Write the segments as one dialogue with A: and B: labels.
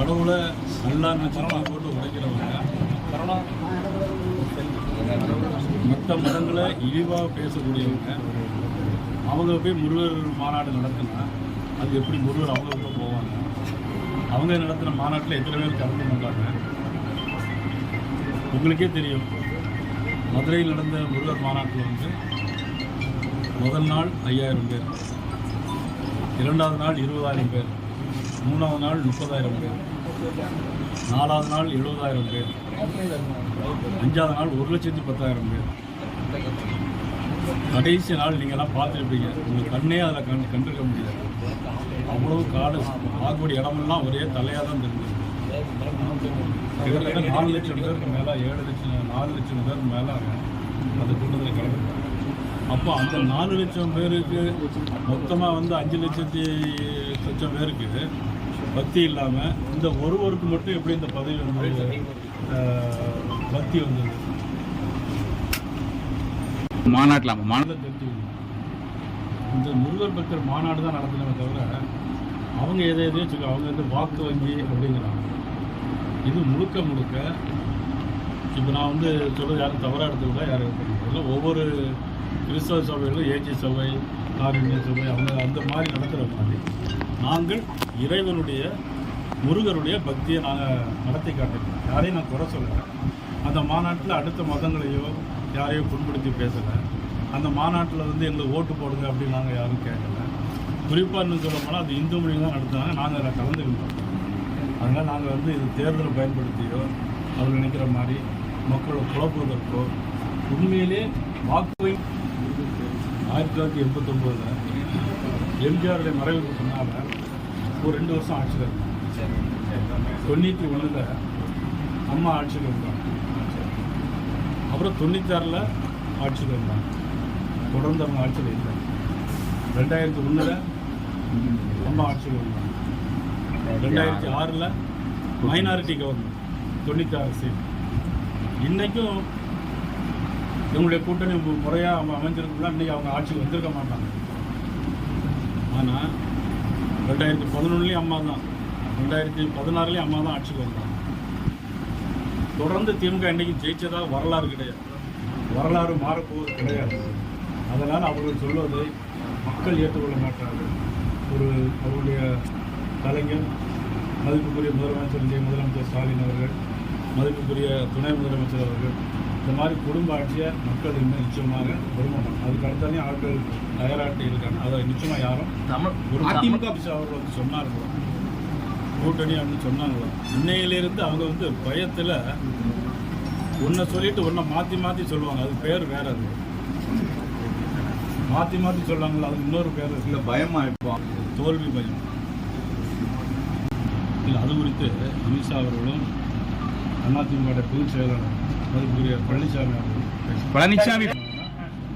A: கடவுளை நல்லா நட்சத்திரம் போட்டு உடைக்கிறவங்க. மற்ற மதங்களை இழிவாக பேசக்கூடியவங்க. அவங்க போய் முருகர் மாநாடு நடத்தினா அது எப்படி முருகர் அவங்க கூட போவாங்க? அவங்க நடத்தின மாநாட்டில் எத்தனை பேர் கலந்து கொண்டாங்க உங்களுக்கே தெரியும். மதுரையில் நடந்த முருகர் மாநாட்டில் வந்து முதல் நாள் ஐயாயிரம் பேர். இரண்டாவது நாள் இருபதாயிரம் பேர். மூணாவது நாள் முப்பதாயிரம் பேர். நாலாவது நாள் எழுபதாயிரம் பேர். அஞ்சாவது நாள் ஒரு லட்சத்து பத்தாயிரம் பேர். கடைசி நாள் நீங்கள்லாம் பார்த்துருப்பீங்க. உங்கள் கண்ணே அதில் கண் கண்டிருக்க முடியாது அவ்வளோ காடு பார்க்கக்கூடிய இடமெல்லாம் ஒரே தலையாக தான் தெரிஞ்சது. கிட்டத்தட்ட நாலு லட்சம் பேருக்கு மேலே ஏழு லட்சம் நாலு லட்சம் பேருக்கு மேலே அது கூட்டத்தில் கலந்துருக்காங்க அப்போ அந்த நாலு லட்சம் பேருக்கு மொத்தமாக வந்து அஞ்சு லட்சத்தி லட்சம் பேருக்கு பக்தி இல்லாமல் இந்த ஒருவருக்கு மட்டும் எப்படி இந்த பதவி வந்து பக்தி வந்தது?
B: மாநாட்டில் மாநாட்டில்
A: தெரிஞ்சுக்கணும் இந்த முருகர் பக்தர் மாநாடு தான் நடத்தினமே தவிர அவங்க எதை எதையோ சொல்லி அவங்க வந்து வாக்கு வங்கி அப்படிங்கிறாங்க. இது முழுக்க முழுக்க இப்போ நான் வந்து சொல்றது யாரும் தவறாக எடுத்துக்கூட யாரும் ஒவ்வொரு கிறிஸ்தவ சபைகளும் ஏஜி சபை காரணிய சபை அவங்க அந்த மாதிரி நடத்துகிற மாதிரி நாங்கள் இறைவனுடைய முருகருடைய பக்தியை நாங்கள் நடத்தி காட்டுறோம் யாரையும் நான் குறை சொல்லலை. அந்த மாநாட்டில் அடுத்த மதங்களையோ யாரையோ புண்படுத்தி பேசலை. அந்த மாநாட்டில் வந்து எங்களுக்கு ஓட்டு போடுங்க அப்படின்னு நாங்கள் யாரும் கேட்கல. குறிப்பாக இன்னும் சொல்ல போனால் அது இந்து மொழி தான் நடத்துனாங்க. நாங்கள் அதில் கலந்துக்கிட்டோம் அதனால் நாங்கள் வந்து இது தேர்தலை பயன்படுத்தியோ அவர் நினைக்கிற மாதிரி மக்களை குழப்புவதற்கோ உண்மையிலே வாக்கு ஆயிரத்தி தொள்ளாயிரத்தி எண்பத்தொம்போதில் எம்ஜிஆருடைய மறைவுக்கு பின்னால் ஒரு ரெண்டு வருஷம் ஆட்சியில் இருந்தாங்க. தொண்ணூற்றி ஒன்றில் அம்மா ஆட்சியில் இருந்தாங்க. அப்புறம் தொண்ணூத்தாறில் ஆட்சியில் இருந்தாங்க. தொடர்ந்து அவங்க ஆட்சியில் இருந்தாங்க ரெண்டாயிரத்தி ஒன்றில் அம்மா ஆட்சியில் இருந்தாங்க. ரெண்டாயிரத்தி ஆறில் மைனாரிட்டி கவர்மெண்ட் தொண்ணூத்தாறு சீட் இன்றைக்கும் இவங்களுடைய கூட்டணி முறையாக அவங்க அமைஞ்சிருக்கலாம் இன்றைக்கி அவங்க ஆட்சிக்கு வந்திருக்க மாட்டாங்க. ஆனால் ரெண்டாயிரத்தி பதினொன்றுலேயும் அம்மா தான். ரெண்டாயிரத்தி பதினாறுலேயும் அம்மா தான் ஆட்சிக்கு வந்தாங்க. தொடர்ந்து திமுக இன்றைக்கி ஜெயிச்சதா வரலாறு கிடையாது. வரலாறு மாறப்போவது கிடையாது. அதனால் அவர்கள் சொல்வதை மக்கள் ஏற்றுக்கொள்ள மாட்டார்கள். ஒரு அவருடைய கலைஞர் மதிப்புக்குரிய முதலமைச்சர் முதலமைச்சர் ஸ்டாலின் அவர்கள் மதிப்புக்குரிய துணை முதலமைச்சர் அவர்கள் இந்த மாதிரி குடும்ப ஆட்சியை மக்கள் இன்னும் நிச்சயமாக விரும்பணும் அதுக்கு அடுத்தாலே ஆட்கள் தயாராட்டி இருக்காங்க. அதை நிச்சயமாக யாரும்
B: தமிழ்
A: ஒரு
B: அதிமுக
A: அவர்கள் வந்து சொன்னார்களோ கூட்டணி அப்படின்னு சொன்னாங்களோ இன்னையிலிருந்து அவங்க வந்து பயத்தில் ஒன்றை சொல்லிட்டு ஒன்றை மாற்றி மாற்றி சொல்லுவாங்க. அது பேர் வேற அது. மாற்றி மாற்றி சொல்லுவாங்களா அது இன்னொரு பேர்
B: இல்லை பயமா இப்போ
A: தோல்வி பயம். இல்லை அது குறித்து அமித்ஷா அவர்களும் அதிமுக பொதுச் செயலாளர் மதிப்புக்குரிய பழனிசாமி அவர்களும் பேசினார்.
B: பழனிசாமி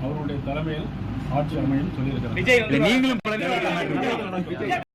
A: அவருடைய தலைமையில் ஆட்சி அமையும் சொல்லியிருக்கிறார்.
B: நீங்களும்